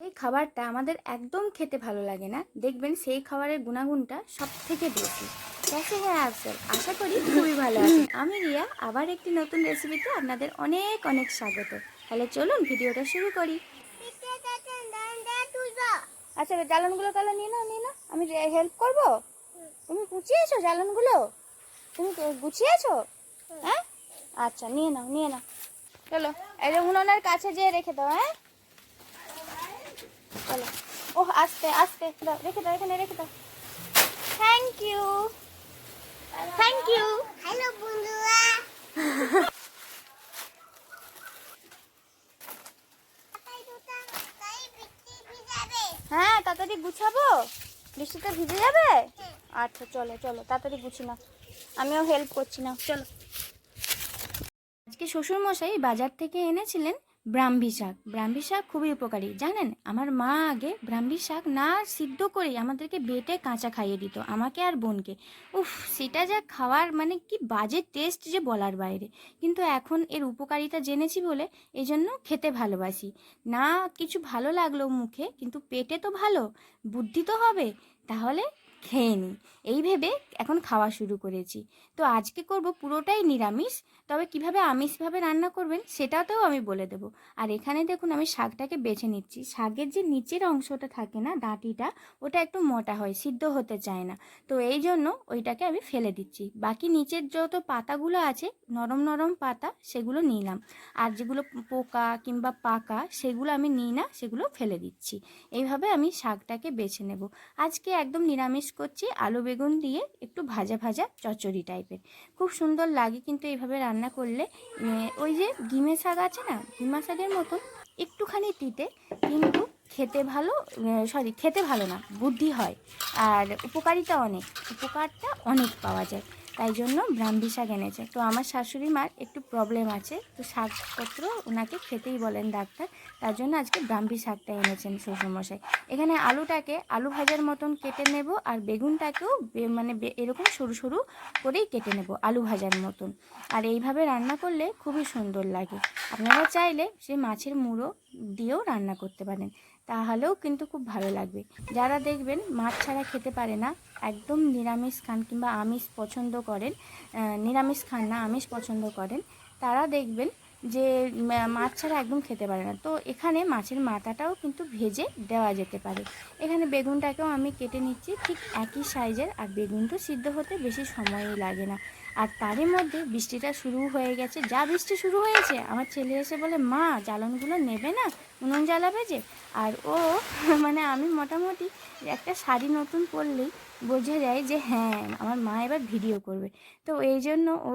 এই খাবারটা আমাদের একদম খেতে ভালো লাগে না। দেখবেন সেই খাবারের গুণাগুণটা সব থেকে বেশি। ক্যাসে হ্যাঁ আফসেল আশা করি খুবই ভালো আছে আমি রিয়া, আবার একটি নতুন রেসিপিতে আপনাদের অনেক অনেক স্বাগত। তাহলে চলুন ভিডিওটা শুরু করি। আচ্ছা জ্বালনগুলো তাহলে নিয়ে নাও নিয়ে নাও। আমি হেল্প করব? তুমি গুছিয়েছো জ্বালনগুলো? তুমি গুছিয়েছো হ্যাঁ? আচ্ছা নিয়ে নাও নিয়ে নাও। চলো, এই উনুনের কাছে যেয়ে রেখে দাও হ্যাঁ? চলো। ও আস্তে আস্তে দাও রেখে দাও এখানে রেখে দাও। Thank you thank you hello বন্ধুরা। হ্যাঁ তাড়াতাড়ি গুছাবো? বৃষ্টিতে ভিজে যাবে? আচ্ছা চলো চলো তাড়াতাড়ি গুছি না আমিও হেল্প করছি না চলো। আজকে শ্বশুরমশাই বাজার থেকে এনেছিলেন ব্রাহ্মী শাক। ব্রাহ্মী শাক খুবই উপকারী। জানেন, আমার মা আগে ব্রাহ্মী শাক না সিদ্ধ করেই আমাদেরকে বেটে কাঁচা খাইয়ে দিত, আমাকে আর বোনকে। উফ, সেটা যা খাওয়ার মানে কি বাজে টেস্ট যে বলার বাইরে। কিন্তু এখন এর উপকারিতা জেনেছি বলে এই জন্য খেতে ভালোবাসি। না কিছু ভালো লাগল মুখে, কিন্তু পেটে তো ভালো, বুদ্ধি তো হবে। তাহলে খেয়ে নিই এই ভেবে এখন খাওয়া শুরু করেছি। তো আজকে করব পুরোটাই নিরামিষ, তবে কীভাবে আমিষভাবে রান্না করবেন সেটাতেও আমি বলে দেব। আর এখানে দেখুন আমি শাকটাকে বেছে নিচ্ছি। শাকের যে নিচের অংশটা থাকে না ডাঁটিটা ওটা একটু মোটা হয়, সিদ্ধ হতে চায় না। তো এই জন্য ওইটাকে আমি ফেলে দিচ্ছি। বাকি নিচের যত পাতাগুলো আছে, নরম নরম পাতা, সেগুলো নিলাম। আর যেগুলো পোকা কিংবা পাকা, সেগুলো আমি নিই না, সেগুলো ফেলে দিচ্ছি। এইভাবে আমি শাকটাকে বেছে নেব। আজকে একদম নিরামিষ করছি আলু বেগুন দিয়ে একটু ভাজা ভাজা চচ্চড়ি টাইপের খুব সুন্দর লাগে কিন্তু এইভাবে রান্না করলে। ওই যে গিমে শাক আছে না, গিমা শাকের মতন একটুখানি তিতে কিন্তু খেতে ভালো সরি খেতে ভালো না, বুদ্ধি হয়। আর উপকারিতা অনেক, উপকারটা অনেক পাওয়া যায়। তাই জন্য ব্রাহ্মী শাক এনেছে। তো আমার শাশুড়ি মার একটু প্রবলেম আছে। তো শাকপত্র ওনাকে খেতেই বলেন ডাক্তার। তার জন্য আজকে ব্রাহ্মী শাকটা এনেছেন শ্বশুরমশাই। এখানে আলুটাকে আলু ভাজার মতন কেটে নেব আর বেগুনটাকেও মানে এরকম সরু সরু করেই কেটে নেব আলু ভাজার মতন। আর এইভাবে রান্না করলে খুবই সুন্দর লাগে। আপনারা চাইলে সে মাছের মুড়ো দিয়েও রান্না করতে পারেন। তাহলেও কিন্তু খুব ভালো লাগবে। যারা দেখবেন মাছ ছাড়া খেতে পারে না, একদম নিরামিষ খান কিংবা আমিষ পছন্দ করেন নিরামিষ খান না, আমিষ পছন্দ করেন, তারা দেখবেন যে মাছ ছাড়া একদম খেতে পারে না। তো এখানে মাছের মাথাটাও কিন্তু ভেজে দেওয়া যেতে পারে। এখানে বেগুনটাকেও আমি কেটে নিচ্ছি, ঠিক একই সাইজের আর বেগুন তো সিদ্ধ হতে বেশি সময়ই লাগে না। আর তারই মধ্যে বৃষ্টিটা শুরু হয়ে গেছে। যা বৃষ্টি শুরু হয়েছে, আমার ছেলে এসে বলে, মা, জ্বালনগুলো নেবে না? উনুন জ্বালাবে যে? আর ও মানে আমি মোটামুটি একটা শাড়ি নতুন পরলেই বোঝা যায় যে হ্যাঁ আমার মা এবার ভিডিও করবে। তো এই জন্য ও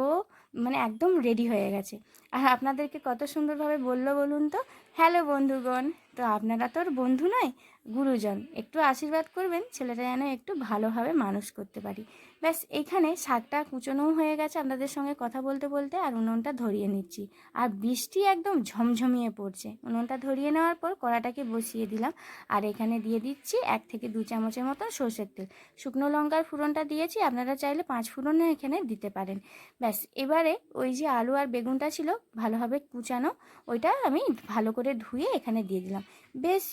মানে একদম রেডি হয়ে গেছে। আর আপনাদেরকে কত সুন্দরভাবে বলল বলুন তো? হ্যালো বন্ধুগণ, তো আপনারা তো ওর বন্ধু নয় গুরুজন, একটু আশীর্বাদ করবেন, ছেলেটা যেন একটু ভালোভাবে মানুষ করতে পারি। ব্যাস, এখানে শাকটা কুচোনোও হয়ে গেছে আপনাদের সঙ্গে কথা বলতে বলতে, আর উনুনটা ধরিয়ে নিচ্ছি। আর বৃষ্টি একদম ঝমঝমিয়ে পড়ছে। উনুনটা ধরিয়ে নেওয়ার পর কড়াটাকে বসিয়ে দিলাম। আর এখানে দিয়ে দিচ্ছি এক থেকে দু চামচের মতো সর্ষের তেল। শুকনো লঙ্কার ফোড়নটা দিয়েছি, আপনারা চাইলে পাঁচ ফোড়নও এখানে দিতে পারেন। ব্যাস, এবারে ওই যে আলু আর বেগুনটা ছিল, ভালোভাবে কুচানো, ওইটা আমি ভালো করে ধুয়ে এখানে দিয়ে দিলাম। বেশ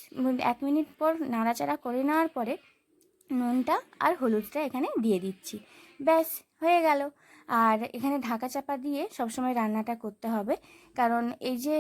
এক মিনিট পর নাড়াচাড়া করে নেওয়ার পরে নুনটা আর হলুদটা এখানে দিয়ে দিচ্ছি। ব্যাস, হয়ে গেল। আর এখানে ঢাকা চাপা দিয়ে সবসময় রান্নাটা করতে হবে। কারণ এই যে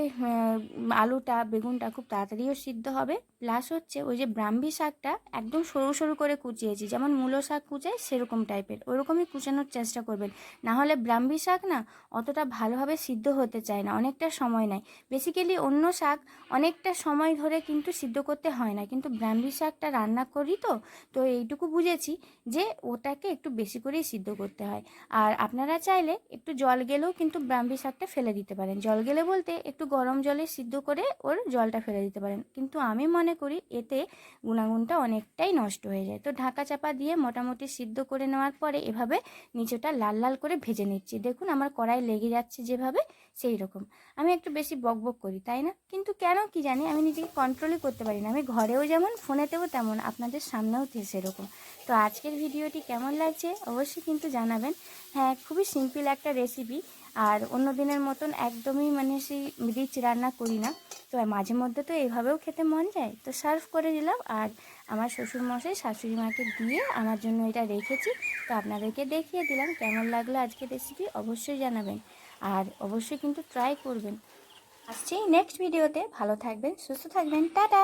আলুটা, বেগুনটা খুব তাড়াতাড়িও সিদ্ধ হবে। প্লাস হচ্ছে ওই যে ব্রাহ্মী শাকটা একদম সরু সরু করে কুচিয়েছি। যেমন মূলো শাক কুচায় সেরকম টাইপের। ওরকমই কুচানোর চেষ্টা করবেন। না হলে ব্রাহ্মী শাক না অতটা ভালোভাবে সিদ্ধ হতে চায় না, অনেকটা সময় নেয়। বেসিক্যালি অন্য শাক অনেকটা সময় ধরে কিন্তু সিদ্ধ করতে হয় না। কিন্তু ব্রাহ্মী শাকটা রান্না করি তো তো এইটুকু বুঝেছি যে ওটাকে একটু বেশি করেই সিদ্ধ করতে হয়। আর আপনারা চাইলে একটু জল গেলেও কিন্তু ব্রাহ্মী শাকটা ফেলে দিতে পারেন। জল গেলে বলতে একটু গরম জলে সিদ্ধ করে ওর জলটা ফেলে দিতে পারেন। কিন্তু আমি মনে করি এতে গুণাগুণটা অনেকটাই নষ্ট হয়ে যায়। তো ঢাকা চাপা দিয়ে মোটামুটি সিদ্ধ করে নেওয়ার পরে এভাবে নিচেটা লাল লাল করে ভেজে নিচ্ছি। দেখুন আমার কড়াই লেগে যাচ্ছে যেভাবে, সেই রকম। আমি একটু বেশি বকবক করি, তাই না? কিন্তু কেন কি জানি আমি নিজেকে কন্ট্রোলই করতে পারি না। আমি ঘরেও যেমন, ফোনেতেও তেমন, আপনাদের সামনেও সেরকম। তো আজকের ভিডিওটি কেমন লাগছে অবশ্যই কিন্তু জানাবেন। হ্যাঁ খুবই সিম্পল একটা রেসিপি আর অন্য দিনের মতন একদমই মানে সেই রিচ রান্না করি না। তো মাঝে মধ্যে তো এইভাবেও খেতে মন যায়। তো সার্ভ করে দিলাম আর আমার শ্বশুরমশাই শাশুড়ি মাকে দিয়ে আমার জন্য এটা রেখেছি। তো আপনাদেরকে দেখিয়ে দিলাম কেমন লাগল আজকে রেসিপি অবশ্যই জানাবেন। আর অবশ্যই কিন্তু ট্রাই করবেন। আসছি নেক্সট ভিডিওতে ভালো থাকবেন, সুস্থ থাকবেন। টাটা!